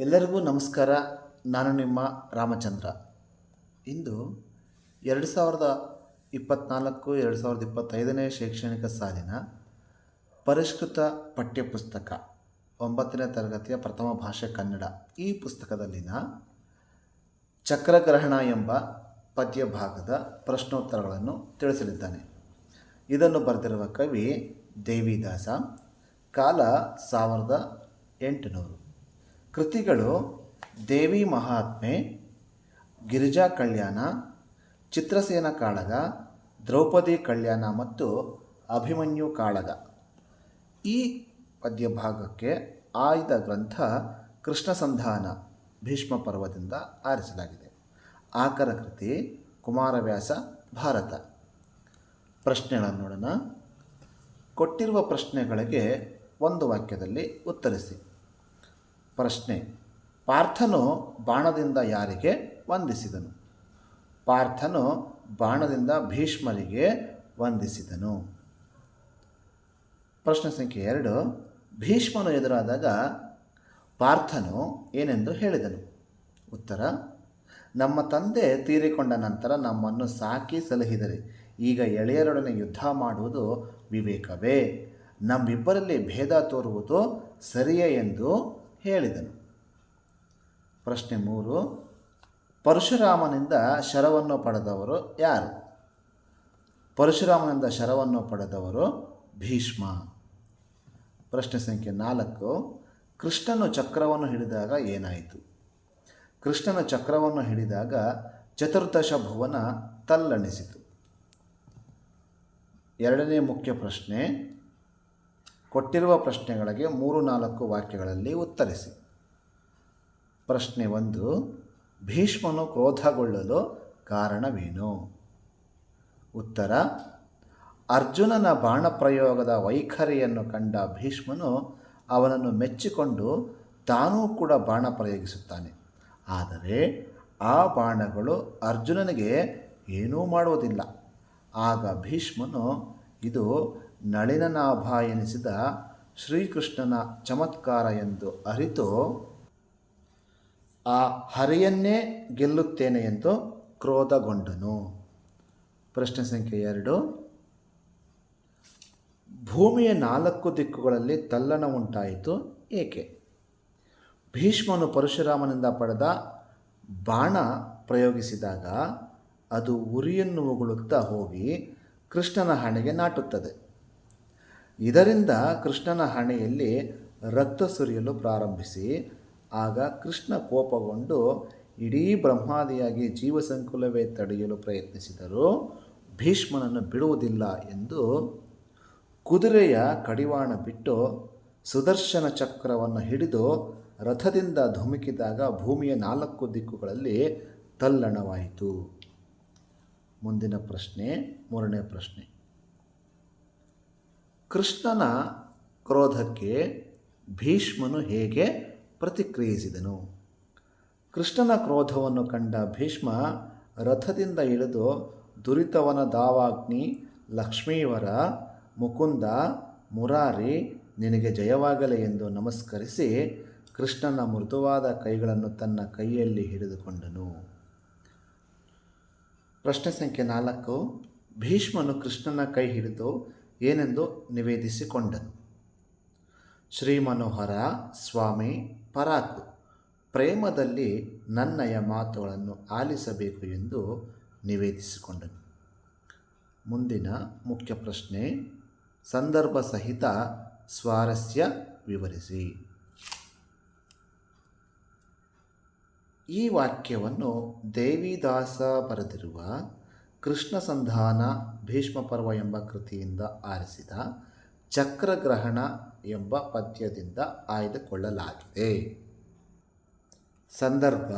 ಎಲ್ಲರಿಗೂ ನಮಸ್ಕಾರ. ನಾನು ನಿಮ್ಮ ರಾಮಚಂದ್ರ. ಇಂದು ಎರಡು ಸಾವಿರದ ಇಪ್ಪತ್ತ್ನಾಲ್ಕು ಎರಡು ಸಾವಿರದ ಇಪ್ಪತ್ತೈದನೇ ಶೈಕ್ಷಣಿಕ ಸಾಲಿನ ಪರಿಷ್ಕೃತ ಪಠ್ಯಪುಸ್ತಕ ಒಂಬತ್ತನೇ ತರಗತಿಯ ಪ್ರಥಮ ಭಾಷೆ ಕನ್ನಡ ಈ ಪುಸ್ತಕದಲ್ಲಿನ ಚಕ್ರಗ್ರಹಣ ಎಂಬ ಪದ್ಯ ಭಾಗದ ಪ್ರಶ್ನೋತ್ತರಗಳನ್ನು ತಿಳಿಸಲಿದ್ದಾನೆ. ಇದನ್ನು ಬರೆದಿರುವ ಕವಿ ದೇವಿದಾಸ, ಕಾಲ ಸಾವಿರದ ಎಂಟುನೂರು. ಕೃತಿಗಳು ದೇವಿ ಮಹಾತ್ಮೆ, ಗಿರಿಜಾ ಕಲ್ಯಾಣ, ಚಿತ್ರಸೇನ ಕಾಳಗ, ದ್ರೌಪದಿ ಕಲ್ಯಾಣ ಮತ್ತು ಅಭಿಮನ್ಯು ಕಾಳಗ. ಈ ಪದ್ಯ ಭಾಗಕ್ಕೆ ಆಯ್ದ ಗ್ರಂಥ ಕೃಷ್ಣ ಸಂಧಾನ ಭೀಷ್ಮ ಪರ್ವದಿಂದ ಆರಿಸಲಾಗಿದೆ. ಆಕರ ಕೃತಿ, ಕುಮಾರವ್ಯಾಸ, ಭಾರತ. ಪ್ರಶ್ನೆಗಳನ್ನು ನೋಡೋಣ. ಕೊಟ್ಟಿರುವ ಪ್ರಶ್ನೆಗಳಿಗೆ ಒಂದು ವಾಕ್ಯದಲ್ಲಿ ಉತ್ತರಿಸಿ. ಪ್ರಶ್ನೆ. ಪಾರ್ಥನು ಬಾಣದಿಂದ ಯಾರಿಗೆ ವಂದಿಸಿದನು? ಪಾರ್ಥನು ಬಾಣದಿಂದ ಭೀಷ್ಮರಿಗೆ ವಂದಿಸಿದನು. ಪ್ರಶ್ನೆ ಸಂಖ್ಯೆ ಎರಡು. ಭೀಷ್ಮನು ಎದುರಾದಾಗ ಪಾರ್ಥನು ಏನೆಂದು ಹೇಳಿದನು? ಉತ್ತರ, ನಮ್ಮ ತಂದೆ ತೀರಿಕೊಂಡ ನಂತರ ನಮ್ಮನ್ನು ಸಾಕಿ ಸಲಹಿದರೆ ಈಗ ಎಳೆಯರೊಡನೆ ಯುದ್ಧ ಮಾಡುವುದು ವಿವೇಕವೇ? ನಮ್ಮಿಬ್ಬರಲ್ಲಿ ಭೇದ ತೋರುವುದು ಸರಿಯೇ ಎಂದು ಹೇಳಿದನು. ಪ್ರಶ್ನೆ ಮೂರು, ಪರಶುರಾಮನಿಂದ ಶರವನ್ನು ಪಡೆದವರು ಯಾರು? ಪರಶುರಾಮನಿಂದ ಶರವನ್ನು ಪಡೆದವರು ಭೀಷ್ಮ. ಪ್ರಶ್ನೆ ಸಂಖ್ಯೆ ನಾಲ್ಕು, ಕೃಷ್ಣನು ಚಕ್ರವನ್ನು ಹಿಡಿದಾಗ ಏನಾಯಿತು? ಕೃಷ್ಣನ ಚಕ್ರವನ್ನು ಹಿಡಿದಾಗ ಚತುರ್ದಶ ಭುವನ ತಲ್ಲಣಿಸಿತು. ಎರಡನೇ ಮುಖ್ಯ ಪ್ರಶ್ನೆ ಕೊಟ್ಟಿರುವ ಪ್ರಶ್ನೆಗಳಿಗೆ ಮೂರು ನಾಲ್ಕು ವಾಕ್ಯಗಳಲ್ಲಿ ಉತ್ತರಿಸಿ. ಪ್ರಶ್ನೆ ಒಂದು, ಭೀಷ್ಮನು ಕ್ರೋಧಗೊಳ್ಳಲು ಕಾರಣವೇನು? ಉತ್ತರ, ಅರ್ಜುನನ ಬಾಣಪ್ರಯೋಗದ ವೈಖರಿಯನ್ನು ಕಂಡ ಭೀಷ್ಮನು ಅವನನ್ನು ಮೆಚ್ಚಿಕೊಂಡು ತಾನೂ ಕೂಡ ಬಾಣ ಪ್ರಯೋಗಿಸುತ್ತಾನೆ. ಆದರೆ ಆ ಬಾಣಗಳು ಅರ್ಜುನನಿಗೆ ಏನೂ ಮಾಡುವುದಿಲ್ಲ. ಆಗ ಭೀಷ್ಮನು, ಇದು ನಳಿನನಾಭ ಎನಿಸಿದ ಶ್ರೀಕೃಷ್ಣನ ಚಮತ್ಕಾರ ಎಂದು ಅರಿತು ಆ ಹರಿಯನ್ನೇ ಗೆಲ್ಲುತ್ತೇನೆ ಎಂದು ಕ್ರೋಧಗೊಂಡನು. ಪ್ರಶ್ನೆ ಸಂಖ್ಯೆ ಎರಡು. ಭೂಮಿಯ ನಾಲ್ಕು ದಿಕ್ಕುಗಳಲ್ಲಿ ತಲ್ಲಣ ಉಂಟಾಯಿತು ಏಕೆ? ಭೀಷ್ಮನು ಪರಶುರಾಮನಿಂದ ಪಡೆದ ಬಾಣ ಪ್ರಯೋಗಿಸಿದಾಗ ಅದು ಉರಿಯನ್ನು ಉಗುಳುತ್ತಾ ಹೋಗಿ ಕೃಷ್ಣನ ಹಣೆಗೆ ನಾಟುತ್ತದೆ. ಇದರಿಂದ ಕೃಷ್ಣನ ಹಣೆಯಲ್ಲಿ ರಕ್ತ ಸುರಿಯಲು ಪ್ರಾರಂಭಿಸಿ, ಆಗ ಕೃಷ್ಣ ಕೋಪಗೊಂಡು ಇಡೀ ಬ್ರಹ್ಮಾದಿಯಾಗಿ ಜೀವಸಂಕುಲವೇ ತಡೆಯಲು ಪ್ರಯತ್ನಿಸಿದರೂ ಭೀಷ್ಮನನ್ನು ಬಿಡುವುದಿಲ್ಲ ಎಂದು ಕುದುರೆಯ ಕಡಿವಾಣ ಬಿಟ್ಟು ಸುದರ್ಶನ ಚಕ್ರವನ್ನು ಹಿಡಿದು ರಥದಿಂದ ಧುಮುಕಿದಾಗ ಭೂಮಿಯ ನಾಲ್ಕು ದಿಕ್ಕುಗಳಲ್ಲಿ ತಲ್ಲಣವಾಯಿತು. ಮುಂದಿನ ಪ್ರಶ್ನೆ, ಮೂರನೇ ಪ್ರಶ್ನೆ. ಕೃಷ್ಣನ ಕ್ರೋಧಕ್ಕೆ ಭೀಷ್ಮನು ಹೇಗೆ ಪ್ರತಿಕ್ರಿಯಿಸಿದನು? ಕೃಷ್ಣನ ಕ್ರೋಧವನ್ನು ಕಂಡ ಭೀಷ್ಮ ರಥದಿಂದ ಇಳಿದು ದುರಿತವನ ದಾವಾಗ್ನಿ, ಲಕ್ಷ್ಮೀವರ, ಮುಕುಂದ, ಮುರಾರಿ ನಿನಗೆ ಜಯವಾಗಲಿ ಎಂದು ನಮಸ್ಕರಿಸಿ ಕೃಷ್ಣನ ಮೃದುವಾದ ಕೈಗಳನ್ನು ತನ್ನ ಕೈಯಲ್ಲಿ ಹಿಡಿದುಕೊಂಡನು. ಪ್ರಶ್ನೆ ಸಂಖ್ಯೆ ನಾಲ್ಕು. ಭೀಷ್ಮನು ಕೃಷ್ಣನ ಕೈ ಹಿಡಿದು ಏನೆಂದು ನಿವೇದಿಸಿಕೊಂಡನು. ಶ್ರೀ ಮನೋಹರ ಸ್ವಾಮಿ, ಪರಾಕು, ಪ್ರೇಮದಲ್ಲಿ ನನ್ನಯ ಮಾತುಗಳನ್ನು ಆಲಿಸಬೇಕು ಎಂದು ನಿವೇದಿಸಿಕೊಂಡನು. ಮುಂದಿನ ಮುಖ್ಯ ಪ್ರಶ್ನೆ, ಸಂದರ್ಭ ಸಹಿತ ಸ್ವಾರಸ್ಯ ವಿವರಿಸಿ. ಈ ವಾಕ್ಯವನ್ನು ದೇವಿದಾಸ ಬರೆದಿರುವ ಕೃಷ್ಣ ಸಂಧಾನ ಭೀಷ್ಮ ಪರ್ವ ಎಂಬ ಕೃತಿಯಿಂದ ಆರಿಸಿದ ಚಕ್ರಗ್ರಹಣ ಎಂಬ ಪದ್ಯದಿಂದ ಆಯ್ದುಕೊಳ್ಳಲಾಗಿದೆ. ಸಂದರ್ಭ,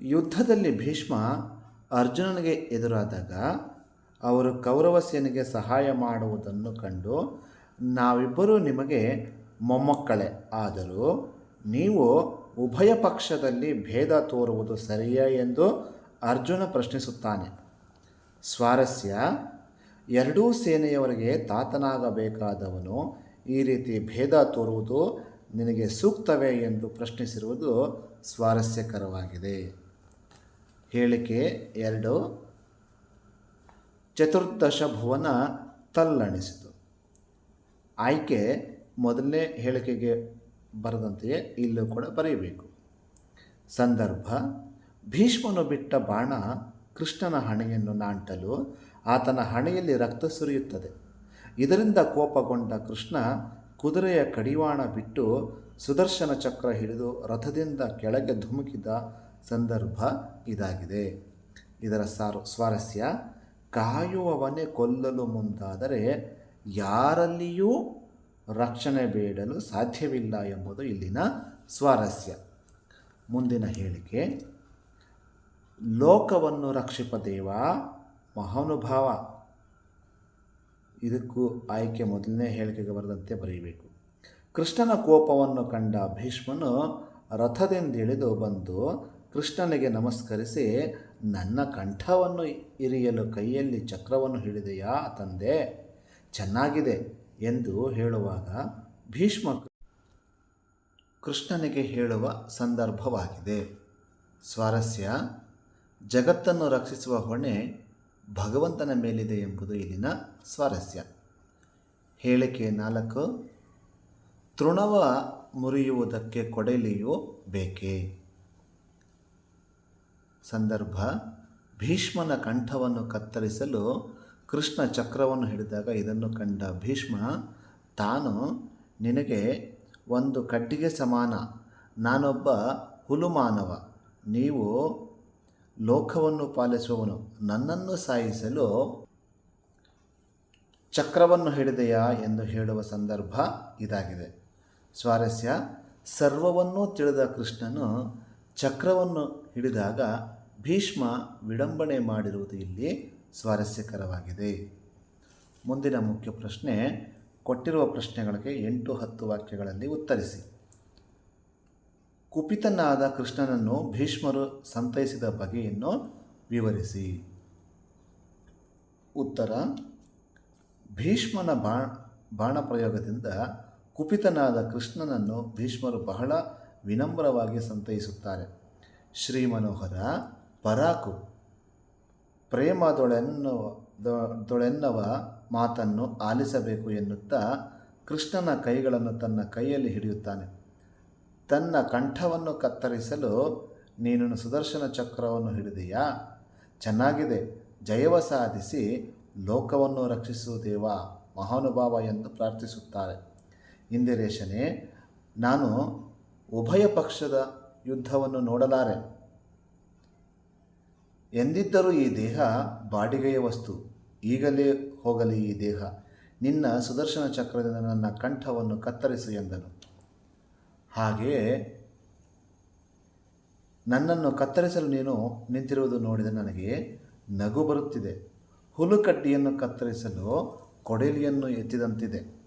ಯುದ್ಧದಲ್ಲಿ ಭೀಷ್ಮ ಅರ್ಜುನನಿಗೆ ಎದುರಾದಾಗ ಅವರು ಕೌರವ ಸೇನೆಗೆ ಸಹಾಯ ಮಾಡುವುದನ್ನು ಕಂಡು, ನಾವಿಬ್ಬರೂ ನಿಮಗೆ ಮೊಮ್ಮಕ್ಕಳೇ, ಆದರೂ ನೀವು ಉಭಯ ಪಕ್ಷದಲ್ಲಿ ಭೇದ ತೋರುವುದು ಸರಿಯೇ ಎಂದು ಅರ್ಜುನ ಪ್ರಶ್ನಿಸುತ್ತಾನೆ. ಸ್ವಾರಸ್ಯ, ಎರಡೂ ಸೇನೆಯವರಿಗೆ ತಾತನಾಗಬೇಕಾದವನು ಈ ರೀತಿ ಭೇದ ತೋರುವುದು ನಿನಗೆ ಸೂಕ್ತವೇ ಎಂದು ಪ್ರಶ್ನಿಸಿರುವುದು ಸ್ವಾರಸ್ಯಕರವಾಗಿದೆ. ಹೇಳಿಕೆ ಎರಡು. ಚತುರ್ದಶ ಭುವನ ತಲ್ಲಣಿಸಿತು. ಆಯ್ಕೆ ಮೊದಲನೇ ಹೇಳಿಕೆಗೆ ಬರದಂತೆಯೇ ಇಲ್ಲೂ ಕೂಡ ಬರೆಯಬೇಕು. ಸಂದರ್ಭ ಭೀಷ್ಮನು ಬಿಟ್ಟ ಬಾಣ ಕೃಷ್ಣನ ಹಣೆಯನ್ನು ನಾಂಟಲು ಆತನ ಹಣೆಯಲ್ಲಿ ರಕ್ತ ಸುರಿಯುತ್ತದೆ. ಇದರಿಂದ ಕೋಪಗೊಂಡ ಕೃಷ್ಣ ಕುದುರೆಯ ಕಡಿವಾಣ ಬಿಟ್ಟು ಸುದರ್ಶನ ಚಕ್ರ ಹಿಡಿದು ರಥದಿಂದ ಕೆಳಗೆ ಧುಮುಕಿದ ಸಂದರ್ಭ ಇದಾಗಿದೆ. ಇದರ ಸಾರು, ಸ್ವಾರಸ್ಯ, ಕಾಯುವವನೇ ಕೊಲ್ಲಲು ಮುಂದಾದರೆ ಯಾರಲ್ಲಿಯೂ ರಕ್ಷಣೆ ಬೇಡಲು ಸಾಧ್ಯವಿಲ್ಲ ಎಂಬುದು ಇಲ್ಲಿನ ಸ್ವಾರಸ್ಯ. ಮುಂದಿನ ಹೇಳಿಕೆ ಲೋಕವನ್ನು ರಕ್ಷಿಪ ದೇವ, ಮಹಾನುಭಾವ. ಇದಕ್ಕೂ ಆಯ್ಕೆ ಮೊದಲನೇ ಹೇಳಿಕೆಗೆ ಬರೆದಂತೆ ಬರೆಯಬೇಕು. ಕೃಷ್ಣನ ಕೋಪವನ್ನು ಕಂಡ ಭೀಷ್ಮನು ರಥದಿಂದಿಳಿದು ಬಂದು ಕೃಷ್ಣನಿಗೆ ನಮಸ್ಕರಿಸಿ, ನನ್ನ ಕಂಠವನ್ನು ಇರಿಯಲು ಕೈಯಲ್ಲಿ ಚಕ್ರವನ್ನು ಹಿಡಿದೆಯಾ ತಂದೆ? ಚೆನ್ನಾಗಿದೆ ಎಂದು ಹೇಳುವಾಗ ಭೀಷ್ಮ ಕೃಷ್ಣನಿಗೆ ಹೇಳುವ ಸಂದರ್ಭವಾಗಿದೆ. ಸ್ವಾರಸ್ಯ ಜಗತ್ತನ್ನು ರಕ್ಷಿಸುವ ಹೊಣೆ ಭಗವಂತನ ಮೇಲಿದೆ ಎಂಬುದು ಇಲ್ಲಿನ ಸ್ವಾರಸ್ಯ. ಹೇಳಿಕೆ ನಾಲ್ಕು, ತೃಣವ ಮುರಿಯುವುದಕ್ಕೆ ಕೊಡಲಿಯೂ ಬೇಕೇ? ಸಂದರ್ಭ, ಭೀಷ್ಮನ ಕಂಠವನ್ನು ಕತ್ತರಿಸಲು ಕೃಷ್ಣ ಚಕ್ರವನ್ನು ಹಿಡಿದಾಗ ಇದನ್ನು ಕಂಡ ಭೀಷ್ಮ, ತಾನು ನಿನಗೆ ಒಂದು ಕಟ್ಟಿಗೆ ಸಮಾನ, ನಾನೊಬ್ಬ ಹುಲುಮಾನವ, ನೀವು ಲೋಕವನ್ನು ಪಾಲಿಸುವವನು ನನ್ನನ್ನು ಸಾಯಿಸಲು ಚಕ್ರವನ್ನು ಹಿಡಿದೆಯಾ ಎಂದು ಹೇಳುವ ಸಂದರ್ಭ ಇದಾಗಿದೆ. ಸ್ವಾರಸ್ಯ, ಸರ್ವವನ್ನೂ ತಿಳಿದ ಕೃಷ್ಣನು ಚಕ್ರವನ್ನು ಹಿಡಿದಾಗ ಭೀಷ್ಮ ವಿಡಂಬಣೆ ಮಾಡಿರುವುದು ಇಲ್ಲಿ ಸ್ವಾರಸ್ಯಕರವಾಗಿದೆ. ಮುಂದಿನ ಮುಖ್ಯ ಪ್ರಶ್ನೆ, ಕೊಟ್ಟಿರುವ ಪ್ರಶ್ನೆಗಳಿಗೆ ಎಂಟು ಹತ್ತು ವಾಕ್ಯಗಳಲ್ಲಿ ಉತ್ತರಿಸಿ. ಕುಪಿತನಾದ ಕೃಷ್ಣನನ್ನು ಭೀಷ್ಮರು ಸಂತೈಸಿದ ಬಗೆಯನ್ನು ವಿವರಿಸಿ. ಉತ್ತರ, ಭೀಷ್ಮನ ಬಾಣ ಪ್ರಯೋಗದಿಂದ ಕುಪಿತನಾದ ಕೃಷ್ಣನನ್ನು ಭೀಷ್ಮರು ಬಹಳ ವಿನಮ್ರವಾಗಿ ಸಂತೈಸುತ್ತಾರೆ. ಶ್ರೀ ಮನೋಹರ ಪರಾಕು, ಪ್ರೇಮದೊಳೆನ್ನುವ ದೊಳೆನ್ನವ ಮಾತನ್ನು ಆಲಿಸಬೇಕು ಎನ್ನುತ್ತಾ ಕೃಷ್ಣನ ಕೈಗಳನ್ನು ತನ್ನ ಕೈಯಲ್ಲಿ ಹಿಡಿಯುತ್ತಾನೆ. ತನ್ನ ಕಂಠವನ್ನು ಕತ್ತರಿಸಲು ನೀನು ಸುದರ್ಶನ ಚಕ್ರವನ್ನು ಹಿಡಿದೆಯಾ? ಚೆನ್ನಾಗಿದೆ. ಜಯವ ಸಾಧಿಸಿ ಲೋಕವನ್ನು ರಕ್ಷಿಸುವುದೇವ ಮಹಾನುಭಾವ ಎಂದು ಪ್ರಾರ್ಥಿಸುತ್ತಾರೆ. ಇಂದಿರೇಶನೇ, ನಾನು ಉಭಯ ಪಕ್ಷದ ಯುದ್ಧವನ್ನು ನೋಡಲಾರೆ. ಎಂದಿದ್ದರೂ ಈ ದೇಹ ಬಾಡಿಗೆಯ ವಸ್ತು. ಈಗಲೇ ಹೋಗಲಿ ಈ ದೇಹ. ನಿನ್ನ ಸುದರ್ಶನ ಚಕ್ರದಿಂದ ನನ್ನ ಕಂಠವನ್ನು ಕತ್ತರಿಸು ಎಂದನು. ಹಾಗೆಯೇ ನನ್ನನ್ನು ಕತ್ತರಿಸಲು ನೀನು ನಿಂತಿರುವುದು ನೋಡಿದ ನನಗೆ ನಗು ಬರುತ್ತಿದೆ. ಹುಲುಕಡ್ಡಿಯನ್ನು ಕತ್ತರಿಸಲು ಕೊಡಲಿಯನ್ನು ಎತ್ತಿದಂತಿದೆ.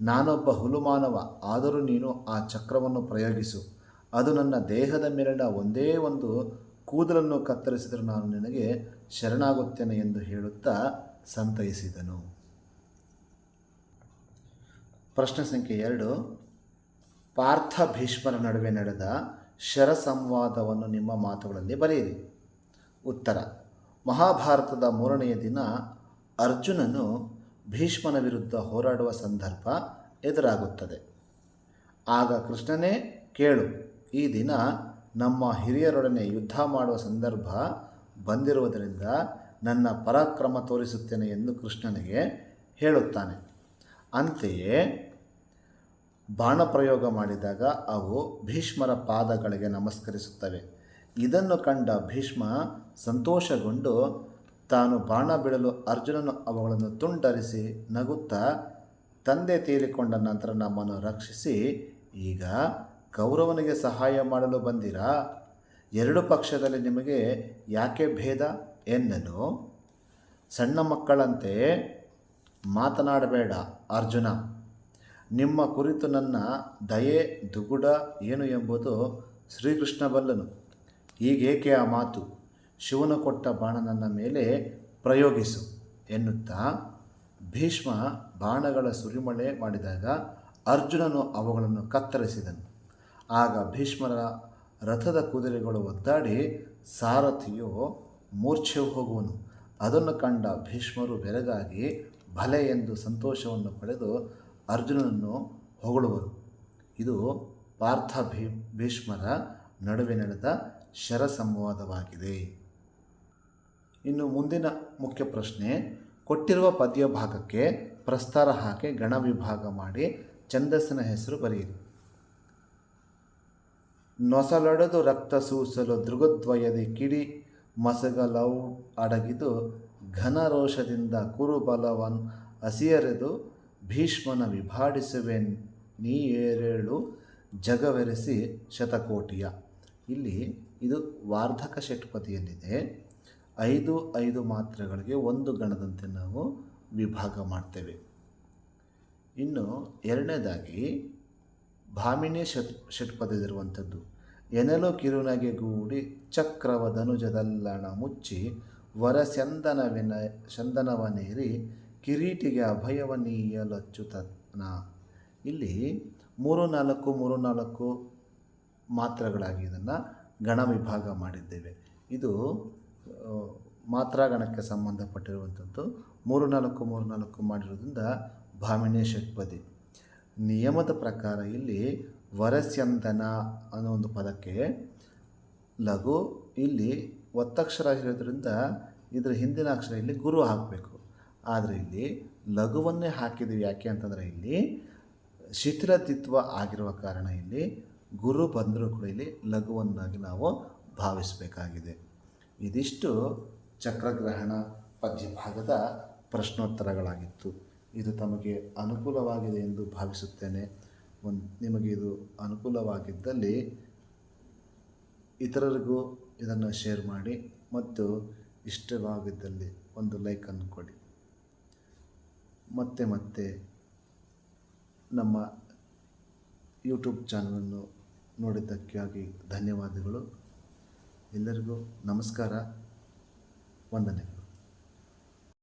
ನಾನೊಬ್ಬ ಹುಲುಮಾನವ, ಆದರೂ ನೀನು ಆ ಚಕ್ರವನ್ನು ಪ್ರಯೋಗಿಸು. ಅದು ನನ್ನ ದೇಹದ ಮೇಲಿನ ಒಂದೇ ಒಂದು ಕೂದಲನ್ನು ಕತ್ತರಿಸಿದರೂ ನಾನು ನಿನಗೆ ಶರಣಾಗುತ್ತೇನೆ ಎಂದು ಹೇಳುತ್ತಾ ಸಂತೈಸಿದನು. ಪ್ರಶ್ನೆ ಸಂಖ್ಯೆ ಎರಡು. ಪಾರ್ಥ ಭೀಷ್ಮರ ನಡುವೆ ನಡೆದ ಶರ ಸಂವಾದವನ್ನು ನಿಮ್ಮ ಮಾತುಗಳಲ್ಲಿ ಬರೆಯಿರಿ. ಉತ್ತರ, ಮಹಾಭಾರತದ ಮೂರನೆಯ ದಿನ ಅರ್ಜುನನು ಭೀಷ್ಮನ ವಿರುದ್ಧ ಹೋರಾಡುವ ಸಂದರ್ಭ ಎದುರಾಗುತ್ತದೆ. ಆಗ ಕೃಷ್ಣನೇ, ಕೇಳು, ಈ ದಿನ ನಮ್ಮ ಹಿರಿಯರೊಡನೆ ಯುದ್ಧ ಮಾಡುವ ಸಂದರ್ಭ ಬಂದಿರುವುದರಿಂದ ನನ್ನ ಪರಾಕ್ರಮ ತೋರಿಸುತ್ತೇನೆ ಎಂದು ಕೃಷ್ಣನಿಗೆ ಹೇಳುತ್ತಾನೆ. ಅಂತೆಯೇ ಬಾಣಪ್ರಯೋಗ ಮಾಡಿದಾಗ ಅವು ಭೀಷ್ಮರ ಪಾದಗಳಿಗೆ ನಮಸ್ಕರಿಸುತ್ತವೆ. ಇದನ್ನು ಕಂಡ ಭೀಷ್ಮ ಸಂತೋಷಗೊಂಡು ತಾನು ಬಾಣ ಬಿಡಲು ಅರ್ಜುನನು ಅವುಗಳನ್ನು ತುಂಡರಿಸಿ ನಗುತ್ತಾ ತಂದೆ ತೀರಿಕೊಂಡ ನಂತರ ನಮ್ಮನ್ನು ರಕ್ಷಿಸಿ, ಈಗ ಕೌರವನಿಗೆ ಸಹಾಯ ಮಾಡಲು ಬಂದಿರಾ? ಎರಡು ಪಕ್ಷದಲ್ಲಿ ನಿಮಗೆ ಯಾಕೆ ಭೇದ? ಎನ್ನಲು? ಸಣ್ಣ ಮಕ್ಕಳಂತೆ ಮಾತನಾಡಬೇಡ ಅರ್ಜುನ. ನಿಮ್ಮ ಕುರಿತು ನನ್ನ ದಯೆ, ದುಗುಡ ಏನು ಎಂಬುದು ಶ್ರೀಕೃಷ್ಣ ಬಲ್ಲನು. ಈಗೇಕೆ ಆ ಮಾತು? ಶಿವನು ಕೊಟ್ಟ ಬಾಣ ನನ್ನ ಮೇಲೆ ಪ್ರಯೋಗಿಸು ಎನ್ನುತ್ತಾ ಭೀಷ್ಮ ಬಾಣಗಳ ಸುರಿಮಳೆ ಮಾಡಿದಾಗ ಅರ್ಜುನನು ಅವುಗಳನ್ನು ಕತ್ತರಿಸಿದನು. ಆಗ ಭೀಷ್ಮರ ರಥದ ಕುದುರೆಗಳು ಒದ್ದಾಡಿ ಸಾರಥಿಯು ಮೂರ್ಛೆ ಹೋಗುವನು. ಅದನ್ನು ಕಂಡ ಭೀಷ್ಮರು ಬೆರಗಾಗಿ ಭಲೆ ಎಂದು ಸಂತೋಷವನ್ನು ಪಡೆದು ಅರ್ಜುನನನ್ನು ಹೊಗಳುವರು. ಇದು ಪಾರ್ಥ ಭೀ, ಭೀಷ್ಮರ ನಡುವೆ ನಡೆದ ಶರ ಸಂವಾದವಾಗಿದೆ ಇನ್ನು ಮುಂದಿನ ಮುಖ್ಯ ಪ್ರಶ್ನೆ, ಕೊಟ್ಟಿರುವ ಪದ್ಯ ಭಾಗಕ್ಕೆ ಪ್ರಸ್ತಾರ ಹಾಕಿ ಗಣ ವಿಭಾಗ ಮಾಡಿ ಛಂದಸ್ಸಿನ ಹೆಸರು ಬರೆಯಿರಿ. ನೊಸಲೊಡೆದು ರಕ್ತ ಸೂಸಲು ದೃಗದ್ವಯದಿ ಕಿಡಿ ಮಸಗಲೌ ಅಡಗಿದು ಘನರೋಷದಿಂದ ಕುರುಬಲವನ್ ಹಸಿಯರೆದು ಭೀಷ್ಮನ ವಿಭಾಡಿಸುವೆನ್ ನೀ ಏರೇಳು ಜಗವೆರೆಸಿ ಶತಕೋಟಿಯ. ಇಲ್ಲಿ ಇದು ವಾರ್ಧಕ ಷಟ್ಪದಿಯಲ್ಲಿದೆ. ಐದು ಐದು ಮಾತ್ರೆಗಳಿಗೆ ಒಂದು ಗಣದಂತೆ ನಾವು ವಿಭಾಗ ಮಾಡ್ತೇವೆ. ಇನ್ನು ಎರಡನೇದಾಗಿ, ಭಾಮಿನಿ ಷಟ್ಪದಲ್ಲಿರುವಂಥದ್ದು ಎನಲು ಕಿರುನಗೆ ಗೂಡಿ ಚಕ್ರವ ಧನುಜದಲ್ಲಣ ಮುಚ್ಚಿ ವರ ಚಂದನವಿನ ಚಂದನವನೇರಿ ಕಿರೀಟಿಗೆ ಅಭಯವನೀಯಲಚ್ಚುತನ ಇಲ್ಲಿ ಮೂರು ನಾಲ್ಕು ಮೂರು ನಾಲ್ಕು ಮಾತ್ರಗಳಾಗಿ ಇದನ್ನು ಗಣ ವಿಭಾಗ ಮಾಡಿದ್ದೇವೆ. ಇದು ಮಾತ್ರ ಗಣಕ್ಕೆ ಸಂಬಂಧಪಟ್ಟಿರುವಂಥದ್ದು ಮೂರು ನಾಲ್ಕು ಮೂರು ನಾಲ್ಕು ಮಾಡಿರೋದ್ರಿಂದ ಭಾಮಿನಿ ಷಟ್ಪದಿ. ನಿಯಮದ ಪ್ರಕಾರ ಇಲ್ಲಿ ವರಸ್ಯಂದನ ಅನ್ನೋ ಒಂದು ಪದಕ್ಕೆ ಲಘು, ಇಲ್ಲಿ ಒತ್ತಕ್ಷರ ಇರೋದ್ರಿಂದ ಇದರ ಹಿಂದಿನ ಅಕ್ಷರ ಇಲ್ಲಿ ಗುರು ಹಾಕಬೇಕು. ಆದರೆ ಇಲ್ಲಿ ಲಘುವನ್ನೇ ಹಾಕಿದ್ದೀವಿ ಯಾಕೆ ಅಂತಂದರೆ ಇಲ್ಲಿ ಶಿಥಿಲತಿತ್ವ ಆಗಿರುವ ಕಾರಣ ಇಲ್ಲಿ ಗುರು ಬಂದರೂ ಕೂಡ ಇಲ್ಲಿ ಲಘುವನ್ನಾಗಿ ನಾವು ಭಾವಿಸಬೇಕಾಗಿದೆ. ಇದಿಷ್ಟು ಚಕ್ರಗ್ರಹಣ ಪದ್ಯಭಾಗದ ಪ್ರಶ್ನೋತ್ತರಗಳಾಗಿತ್ತು. ಇದು ತಮಗೆ ಅನುಕೂಲವಾಗಿದೆ ಎಂದು ಭಾವಿಸುತ್ತೇನೆ. ಒಂದು ನಿಮಗೆ ಇದು ಅನುಕೂಲವಾಗಿದ್ದಲ್ಲಿ ಇತರರಿಗೂ ಇದನ್ನು ಶೇರ್ ಮಾಡಿ ಮತ್ತು ಇಷ್ಟವಾಗಿದ್ದಲ್ಲಿ ಒಂದು ಲೈಕನ್ನು ಕೊಡಿ. ಮತ್ತೆ ಮತ್ತೆ ನಮ್ಮ ಯೂಟ್ಯೂಬ್ ಚಾನಲನ್ನು ನೋಡಿದ್ದಕ್ಕಾಗಿ ಧನ್ಯವಾದಗಳು. ಎಲ್ಲರಿಗೂ ನಮಸ್ಕಾರ. ವಂದನೆಗಳು